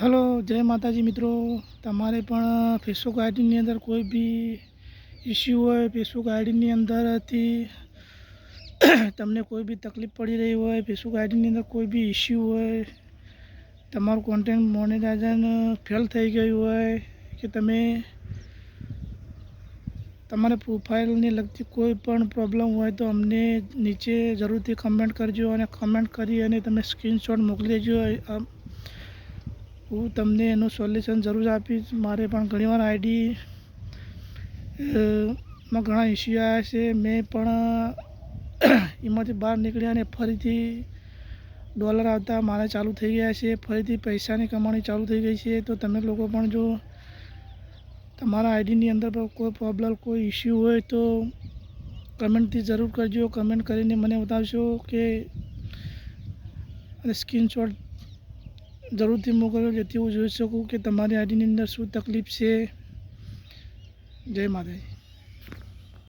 Hello, જય માતાજી મિત્રો. તમારે પણ ફેસબુક આઈડીની અંદર કોઈ બી ઇસ્યુ હોય, ફેસબુક આઈડીની અંદરથી તમને કોઈ બી તકલીફ પડી રહી હોય, ફેસબુક આઈડીની અંદર કોઈ બી ઇસ્યુ હોય, તમારું કોન્ટેન્ટ મોનેટાઇઝન ફેલ થઈ ગયું હોય, કે તમે તમારે પ્રોફાઇલને લગતી કોઈ પણ પ્રોબ્લેમ હોય તો અમને નીચે જરૂરથી કમેન્ટ કરજો અને કમેન્ટ કરી અને તમે સ્ક્રીનશોટ મોકલી દેજો. હું તમને એનું સોલ્યુશન જરૂર આપીશ. મારે પણ ઘણીવાર આઈડી માં ઘણા ઇસ્યુ આવ્યા છે. મેં પણ એમાંથી બહાર નીકળ્યા અને ફરીથી ડોલર આવતા મારે ચાલુ થઈ ગયા છે. ફરીથી પૈસાની કમાણી ચાલુ થઈ ગઈ છે. તો તમે લોકો પણ જો તમારા આઈડીની અંદર કોઈ પ્રોબ્લેમ, કોઈ ઇસ્યુ હોય તો કમેન્ટથી જરૂર કરજો. કમેન્ટ કરીને મને બતાવશો કે, અને સ્ક્રીનશોટ જરૂરથી મોકલજો જેથી હું જોઈ શકું કે તમારી આઈડીની અંદર શું તકલીફ છે. જય માતાજી.